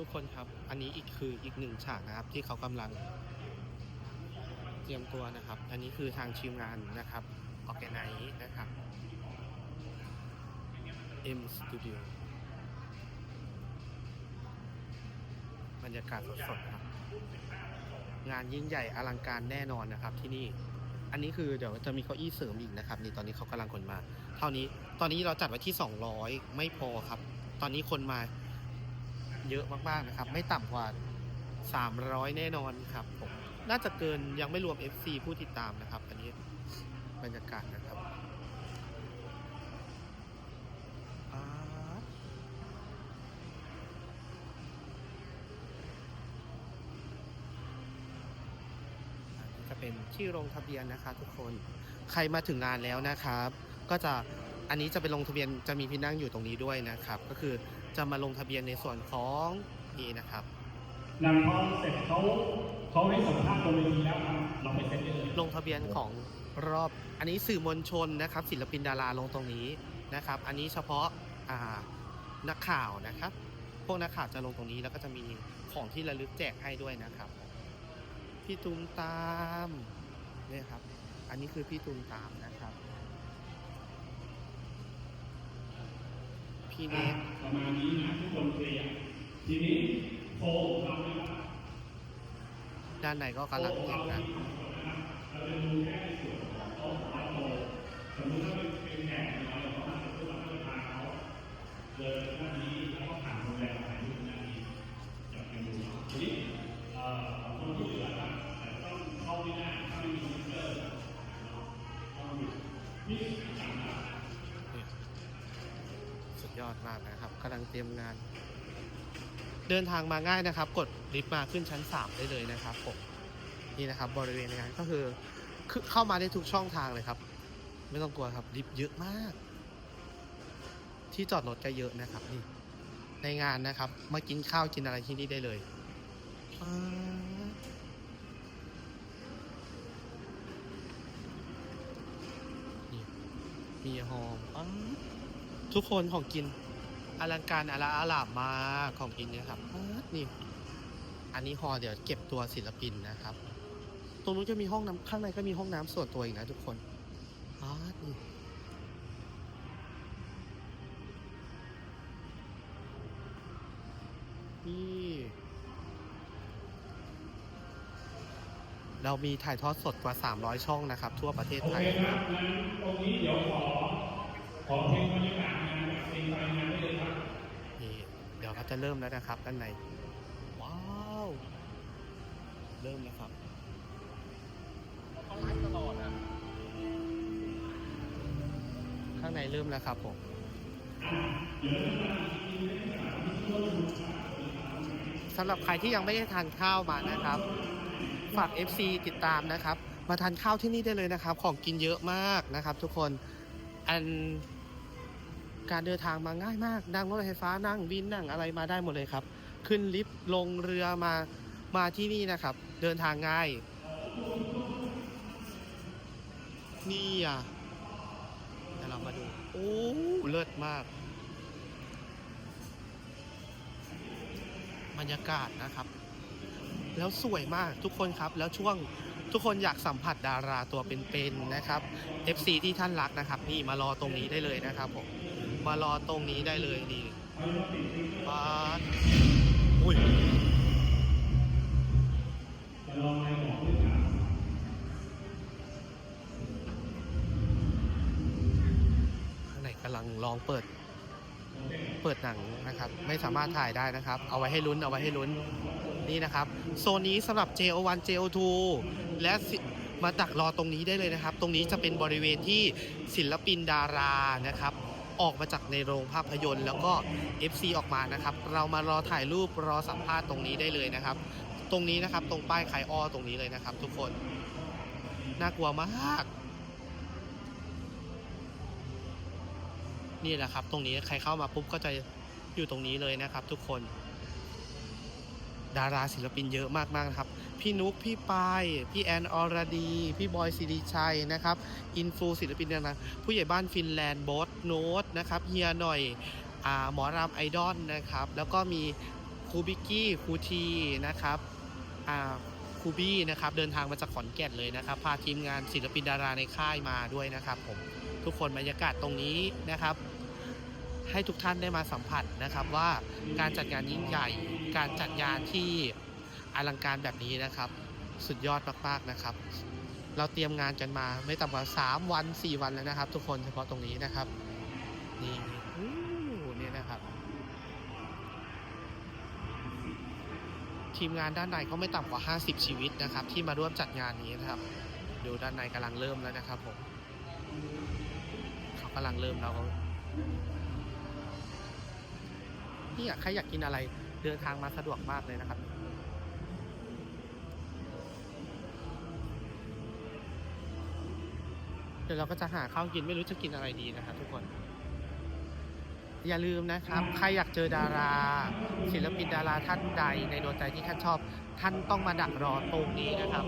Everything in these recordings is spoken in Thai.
ทุกคนครับ อันนี้อีกคืออีกหนึ่งฉากนะครับ ที่เขากำลังเตรียมตัวนะครับ อันนี้คือทางทีมงานนะครับออกแกไนนะครับ M Studio บรรยากาศสดๆครับ งานยิ่งใหญ่อลังการแน่นอนนะครับที่นี่ อันนี้คือเดี๋ยวจะมีเก้าอี้เสริมอีกนะครับ นี่ตอนนี้เขากำลังคนมา เท่านี้ ตอนนี้เราจัดไว้ที่ 200 ไม่พอครับ ตอนนี้คนมา เยอะมากๆนะครับ ไม่ต่ำกว่า 300 แน่นอนครับผมน่าจะเกินยังไม่รวม FC ผู้ติดตามนะครับ อันนี้บรรยากาศนะครับป๊าดอันนี้จะเป็นที่ลงทะเบียนนะคะทุกคนใครมาถึงงานแล้วนะครับ ก็จะอันนี้จะเป็นลงทะเบียนจะมีที่นั่งอยู่ตรงนี้ด้วยนะครับ ก็คือ จะมาลงทะเบียนในส่วนของนี่นะครับหลังพอเสร็จเขาเขาให้สัมภาษณ์บนเวทีแล้วครับเราไปเซ็นได้เลยลงทะเบียนของรอบอันนี้สื่อมวลชนนะครับ ศิลปินดาราลงตรงนี้นะครับ อันนี้เฉพาะอ่านักข่าวนะครับ พวกนักข่าวจะลงตรงนี้แล้วก็จะมีของที่ระลึกแจกให้ด้วยนะครับพี่ตูมตามเนี่ยครับ อันนี้คือพี่ตูมตามนะครับ พี่เนทประมาณนี้นะทุกคนเคลียร์ทีนี้โค้งเราเนี่ยด้านในก็กำลังเก็บนะเราจะดูแค่ในส่วนของโต๊ะและโพลสมมติถ้าเป็นแขกเราเราก็มาเพื่อมาเราจะพาเขาเดินหน้านี้ ยอดมากนะครับกำลังเตรียมงาน เดินทางมาง่ายนะครับ กดลิฟต์มาขึ้นชั้น 3 ได้เลยนะครับผมนี่นะครับ บริเวณงานก็คือเข้ามาได้ทุกช่องทางเลยครับ ไม่ต้องกลัวครับลิฟต์เยอะมาก ที่จอดรถก็เยอะนะครับนี่ในงานนะครับ มากินข้าวกินอะไรที่นี่ได้เลยนี่มีหอมป๊าด ทุกคนของกินอลังการอลาอาลามมากของกินนี่ยครับนี่ อันนี้ฮอเดี๋ยวเก็บตัวศิลปินนะครับ ตรงนู้นจะมีห้องน้ำข้างในก็มีห้องน้ำส่วนตัวอีกนะทุกคนป๊าดนี่นี่เรามีถ่ายทอดสดกว่า 300 ช่องนะครับ ทั่วประเทศโอไทเคยครับงั้นตรงนี้เดี๋ยวขอ ขอเพลงบรรยากาศ จะเริ่มแล้วนะครับด้านในว้าวเริ่มแล้วครับเขาไลฟ์ตลอดอะข้างในเริ่มแล้วครับผมสำหรับใครที่ยังไม่ได้ทานข้าวมานะครับ ฝาก FC ติดตามนะครับ มาทานข้าวที่นี่ได้เลยนะครับ ของกินเยอะมากนะครับ ทุกคนอัน การเดินทางมาง่ายมาก นั่งรถไฟฟ้านั่งบินนั่งอะไรมาได้หมดเลยครับ ขึ้นลิฟต์ลงเรือมามาที่นี่นะครับ เดินทางง่าย นี่อะเดี๋ยวเรามาดู โอ้เลิศมาก บรรยากาศนะครับ แล้วสวยมากทุกคนครับ แล้วช่วงทุกคนอยากสัมผัสดาราตัวเป็นๆนะครับ FC ที่ท่านรักนะครับ นี่มารอตรงนี้ได้เลยนะครับผม มารอตรงนี้ได้เลยนี่ปาดอุ้ยจะลอในหมอด้วยครับข้างในกำลังลองเปิด เปิดหนังนะครับ ไม่สามารถถ่ายได้นะครับ เอาไว้ให้ลุ้น เอาไว้ให้ลุ้น นี่นะครับ โซนนี้สำหรับ JO1 JO2 และมาตักรอตรงนี้ได้เลยนะครับ ตรงนี้จะเป็นบริเวณที่ศิลปินดารานะครับ ออกมาจากในโรงภาพยนตร์ แล้วก็ FC ออกมานะครับ เรามารอถ่ายรูปรอสัมภาษณ์ตรงนี้ได้เลยนะครับ ตรงนี้นะครับตรงป้ายขายอ้อตรงนี้เลยนะครับ ทุกคนน่ากลัวมากนี่แหละครับ ตรงนี้ใครเข้ามาปุ๊บก็จะอยู่ตรงนี้เลยนะครับ ทุกคน ดาราศิลปินเยอะมากๆนะครับ พี่นุกพี่ปาย พี่แอนอรดี พี่บอยสิริชัยนะครับ อินฟูศิลปินดังๆผู้ใหญ่บ้านฟินแลนด์บอสโนตนะครับเฮียหน่อยอาหมอรามไอดอลนะครับ แล้วก็มีครูบิกกี้ครูทีนะครับอ่าครูบี้นะครับเดินทางมาจากขอนแก่นเลยนะครับ พาทีมงานศิลปินดาราในค่ายมาด้วยนะครับผมทุกคนบรรยากาศตรงนี้นะครับ ให้ทุกท่านได้มาสัมผัสนะครับว่าการจัดงานยิ่งใหญ่ การจัดงานที่อลังการแบบนี้นะครับ สุดยอดมากๆนะครับ เราเตรียมงานกันมาไม่ต่ำกว่า 3 วัน 4 วันแล้วนะครับ ทุกคนเฉพาะตรงนี้นะครับ นี่นี่นะครับทีมงานด้านในก็ไม่ต่ำกว่า 50 ชีวิตนะครับ ที่มาร่วมจัดงานนี้นะครับ ดูด้านในกำลังเริ่มแล้วนะครับผมเขากำลังเริ่มแล้วเขา นี่อยากใครอยากกินอะไรเดินทางมาสะดวกมากเลยนะครับเดี๋ยวเราก็จะหาข้าวกินไม่รู้จะกินอะไรดีนะครับทุกคน อย่าลืมนะครับ ใครอยากเจอดารา ศิลปินดาราท่านใดในดวงใจที่ท่านชอบ ท่านต้องมาดักรอตรงนี้นะครับ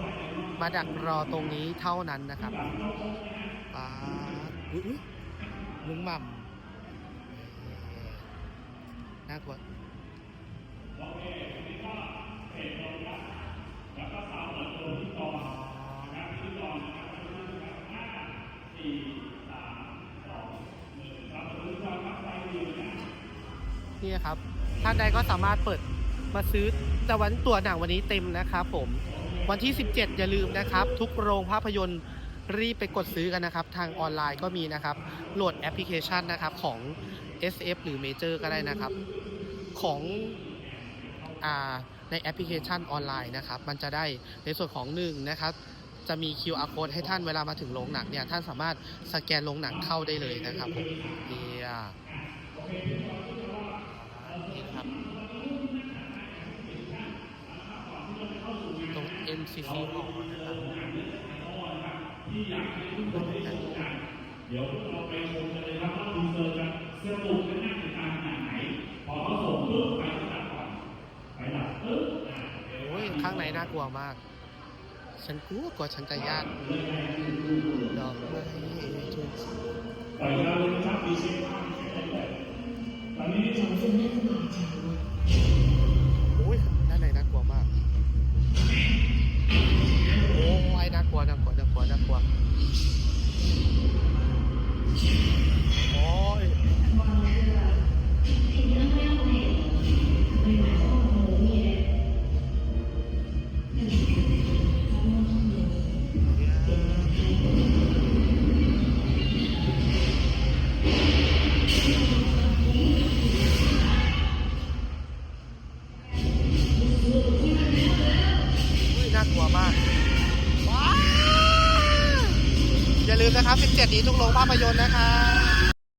มาดักรอตรงนี้เท่านั้นนะครับป้าดอุ๊ยอุ๊ยลุงหม่ำ น่ากลัวนี่ครับ ท่านใดก็สามารถเปิดมาซื้อแต่วันตัวหนังวันนี้เต็มนะครับผม วันที่ 17 อย่าลืมนะครับ ทุกโรงภาพยนตร์รีบไปกดซื้อกันนะครับ ทางออนไลน์ก็มีนะครับ โหลดแอปพลิเคชันนะครับของ SF หรือ Major ก็ได้นะครับ ของอ่าในแอปพลิเคชันออนไลน์นะครับ มันจะได้ในส่วนของหนึ่งนะครับ จะมี QR code ให้ท่านเวลามาถึงโรงหนังเนี่ย ท่านสามารถสแกนโรงหนังเข้าได้เลยนะครับผมเนี่ยนี่ครับ ตรง MCC Hall นะครับเดี๋ยวเราไปชม กลัวมาก ฉันกลัวกลัวฉันจะยากดอกไม้ทุกปล่อยเราเลยนะครับดีเซลภาพดีเซลได้เลยตอนนี้ทำซึ่งไม่ขนาดจังเลย ดีทุกโรงภาพยนตร์นะครับ